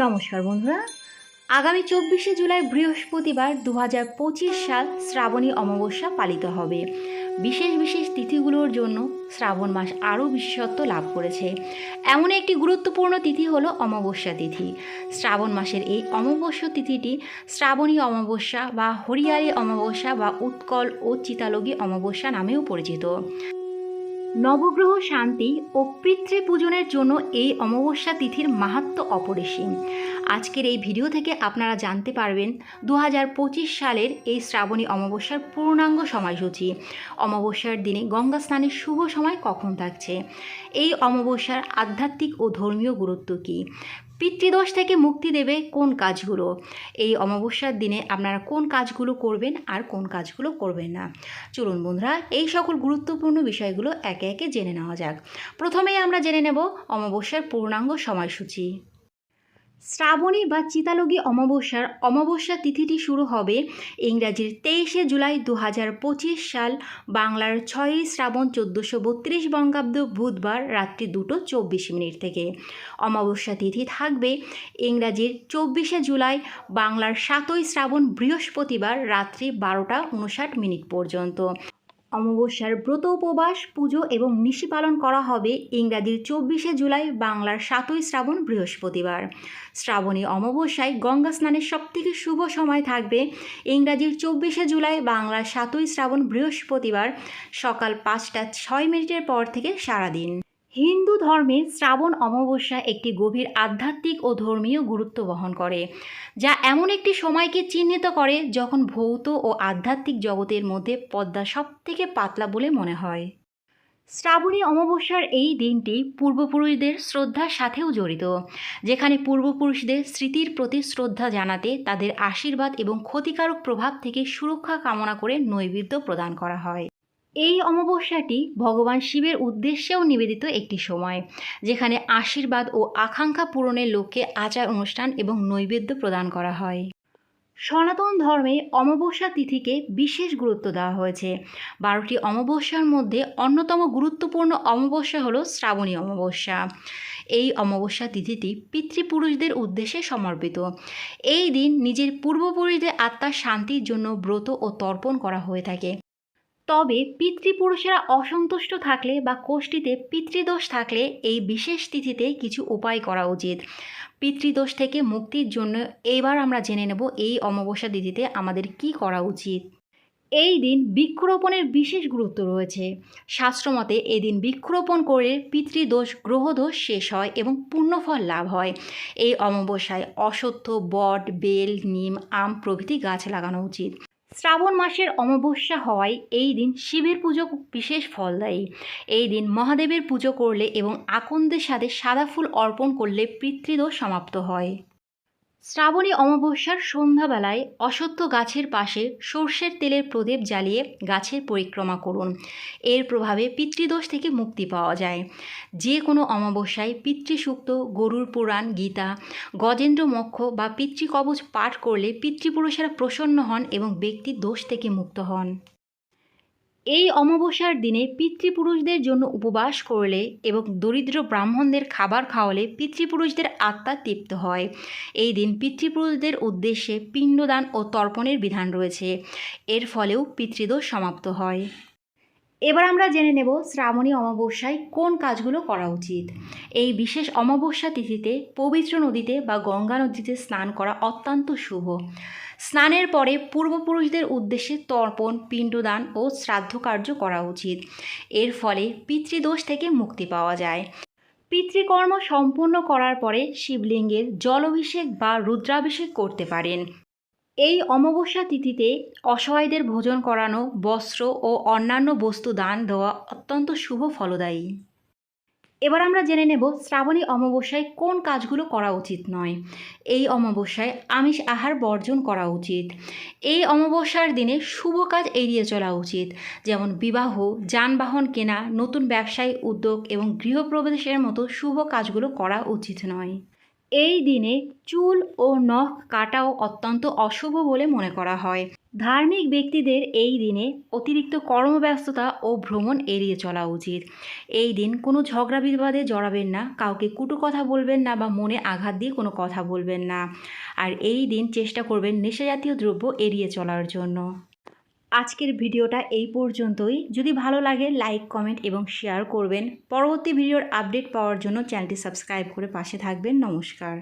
নমস্কার বন্ধুরা। আগামী চব্বিশে জুলাই বৃহস্পতিবার দু হাজার পঁচিশ সাল শ্রাবণী অমাবস্যা পালিত হবে। বিশেষ বিশেষ তিথিগুলোর জন্য শ্রাবণ মাস আরও বিশেষত্ব লাভ করেছে। এমন একটি গুরুত্বপূর্ণ তিথি হলো অমাবস্যা তিথি। শ্রাবণ মাসের এই অমাবস্যা তিথিটি শ্রাবণী অমাবস্যা বা হরিয়ারি অমাবস্যা বা উৎকল ও চিতালগী অমাবস্যা নামেও পরিচিত। নবগ্রহ শান্তি ও পিতৃ পূজনের জন্য এই অমাবস্যা তিথির মাহাত্ম অপরিসীম। আজকের এই ভিডিও থেকে আপনারা জানতে পারবেন দু হাজার পঁচিশ সালের এই শ্রাবণী অমাবস্যার পূর্ণাঙ্গ সময়সূচি। অমাবস্যার দিনে গঙ্গা স্নানের শুভ সময় কখন থাকছে? এই অমাবস্যার আধ্যাত্মিক ও ধর্মীয় গুরুত্ব কী? পিতৃদোষ থেকে মুক্তি দেবে কোন কাজগুলো? এই অমাবস্যার দিনে আপনারা কোন কাজগুলো করবেন আর কোন কাজগুলো করবেন না? চলুন বন্ধুরা, এই সকল গুরুত্বপূর্ণ বিষয়গুলো একে একে জেনে নেওয়া যাক। প্রথমেই আমরা জেনে নেব অমাবস্যার পূর্ণাঙ্গ সময়সূচি। শ্রাবণী বা চিতালগী অমাবস্যার অমাবস্যা তিথিটি শুরু হবে ইংরাজির তেইশে জুলাই দু হাজার পঁচিশ সাল, বাংলার ছয়ই শ্রাবণ চোদ্দোশো বত্রিশ বঙ্গাব্দ বুধবার রাত্রি দুটো চব্বিশ মিনিট থেকে। অমাবস্যা তিথি থাকবে ইংরাজির চব্বিশে জুলাই, বাংলার সাতই শ্রাবণ বৃহস্পতিবার রাত্রি বারোটা উনষাট মিনিট পর্যন্ত। অমাবস্যার ব্রত উপবাস, পুজো এবং নিশি পালন করা হবে ইংরাজির চব্বিশে জুলাই বাংলার সাতই শ্রাবণ বৃহস্পতিবার। শ্রাবণী অমাবস্যায় গঙ্গা স্নানের সবথেকে শুভ সময় থাকবে ইংরাজির চব্বিশে জুলাই বাংলার সাতই শ্রাবণ বৃহস্পতিবার সকাল পাঁচটা ছয় মিনিটের পর থেকে সারাদিন। হিন্দু ধর্মে শ্রাবণ অমাবস্যা একটি গভীর আধ্যাত্মিক ও ধর্মীয় গুরুত্ব বহন করে, যা এমন একটি সময়কে চিহ্নিত করে যখন ভৌত ও আধ্যাত্মিক জগতের মধ্যে পদ্মা সবথেকে পাতলা বলে মনে হয়। শ্রাবণী অমাবস্যার এই দিনটি পূর্বপুরুষদের শ্রদ্ধার সাথেও জড়িত, যেখানে পূর্বপুরুষদের স্মৃতির প্রতি শ্রদ্ধা জানাতে তাদের আশীর্বাদ এবং ক্ষতিকারক প্রভাব থেকে সুরক্ষা কামনা করে নৈবেদ্য প্রদান করা হয়। এই অমাবস্যাটি ভগবান শিবের উদ্দেশ্যেও নিবেদিত একটি সময়, যেখানে আশীর্বাদ ও আকাঙ্ক্ষা পূরণের লক্ষ্যে আচার অনুষ্ঠান এবং নৈবেদ্য প্রদান করা হয়। সনাতন ধর্মে অমাবস্যা তিথিকে বিশেষ গুরুত্ব দেওয়া হয়েছে। বারোটি অমাবস্যার মধ্যে অন্যতম গুরুত্বপূর্ণ অমাবস্যা হল শ্রাবণী অমাবস্যা। এই অমাবস্যা তিথিটি পিতৃপুরুষদের উদ্দেশ্যে সমর্পিত। এই দিন নিজের পূর্বপুরুষদের আত্মার শান্তির জন্য ব্রত ও তর্পণ করা হয়ে থাকে। তবে পিতৃপুরুষেরা অসন্তুষ্ট থাকলে বা কোষ্ঠীতে পিতৃদোষ থাকলে এই বিশেষ তিথিতে কিছু উপায় করা উচিত। পিতৃদোষ থেকে মুক্তির জন্য এবার আমরা জেনে নেব এই অমাবস্যা তিথিতে আমাদের কি করা উচিত। এই দিন বৃক্ষরোপণের বিশেষ গুরুত্ব রয়েছে। শাস্ত্রমতে এদিন বৃক্ষরোপণ করে পিতৃদোষ, গ্রহদোষ শেষ হয় এবং পূর্ণফল লাভ হয়। এই অমাবস্যায় অসত্য বট, বেল, নিম, আম প্রভৃতি গাছ লাগানো উচিত। শ্রাবণ মাসের অমাবস্যা হওয়ায় এই দিন শিবের পুজো বিশেষ ফলদায়ী। এই দিন মহাদেবের পুজো করলে এবং আকন্দের সাথে সাদা ফুল অর্পণ করলে পিতৃদোষ সমাপ্ত হয়। শ্রাবণী অমাবস্যার সন্ধ্যাবেলায় অসত্য গাছের পাশে সর্ষের তেলের প্রদীপ জ্বালিয়ে গাছের পরিক্রমা করুন। এর প্রভাবে পিতৃদোষ থেকে মুক্তি পাওয়া যায়। যে কোনো অমাবস্যায় পিতৃসূক্ত, গরুর পুরাণ, গীতা, গজেন্দ্র মক্ষ বা পিতৃকবচ পাঠ করলে পিতৃপুরুষেরা প্রসন্ন হন এবং ব্যক্তির দোষ থেকে মুক্ত হন। এই অমাবস্যার দিনে পিতৃপুরুষদের জন্য উপবাস করলে এবং দরিদ্র ব্রাহ্মণদের খাবার খাওয়ালে পিতৃপুরুষদের আত্মা তৃপ্ত হয়। এই দিন পিতৃপুরুষদের উদ্দেশ্যে পিণ্ডদান ও তর্পণের বিধান রয়েছে। এর ফলেও পিতৃদোষ সমাপ্ত হয়। এবার আমরা জেনে নেব শ্রাবণী অমাবস্যায় কোন কাজগুলো করা উচিত। এই বিশেষ অমাবস্যা তিথিতে পবিত্র নদীতে বা গঙ্গা নদীতে স্নান করা অত্যন্ত শুভ। স্নানের পরে পূর্বপুরুষদের উদ্দেশ্যে তর্পণ, পিণ্ডদান ও শ্রাদ্ধ কার্য করা উচিত। এর ফলে পিতৃদোষ থেকে মুক্তি পাওয়া যায়। পিতৃকর্ম সম্পূর্ণ করার পরে শিবলিঙ্গের জলাভিষেক বা রুদ্রাভিষেক করতে পারেন। এই অমাবস্যা তিথিতে অসহায়দের ভোজন করানো, বস্ত্র ও অন্যান্য বস্তু দান দেওয়া অত্যন্ত শুভ ফলদায়ী। এবার আমরা জেনে নেব শ্রাবণী অমাবস্যায় কোন কাজগুলো করা উচিত নয়। এই অমাবস্যায় আমিষ আহার বর্জন করা উচিত। এই অমাবস্যার দিনে শুভ কাজ এড়িয়ে চলা উচিত, যেমন বিবাহ, যানবাহন কেনা, নতুন ব্যবসায়ী উদ্যোগ এবং গৃহপ্রবেশের মতো শুভ কাজগুলো করা উচিত নয়। এই দিনে চুল ও নখ কাটাও অত্যন্ত অশুভ বলে মনে করা হয়। ধার্মিক ব্যক্তিদের এই দিনে অতিরিক্ত কর্মব্যস্ততা ও ভ্রমণ এড়িয়ে চলা উচিত। এই দিন কোনো ঝগড়া বিবাদে জড়াবেন না, কাউকে কুটু কথা বলবেন না বা মনে আঘাত দিয়ে কোনো কথা বলবেন না। আর এই দিন চেষ্টা করবেন নেশাজাতীয় দ্রব্য এড়িয়ে চলার জন্য। আজকের ভিডিওটা এই পর্যন্তই। যদি ভালো লাগে লাইক কমেন্ট এবং শেয়ার করবেন। পরবর্তী ভিডিওর আপডেট পাওয়ার জন্য চ্যানেলটি সাবস্ক্রাইব করে পাশে থাকবেন। নমস্কার।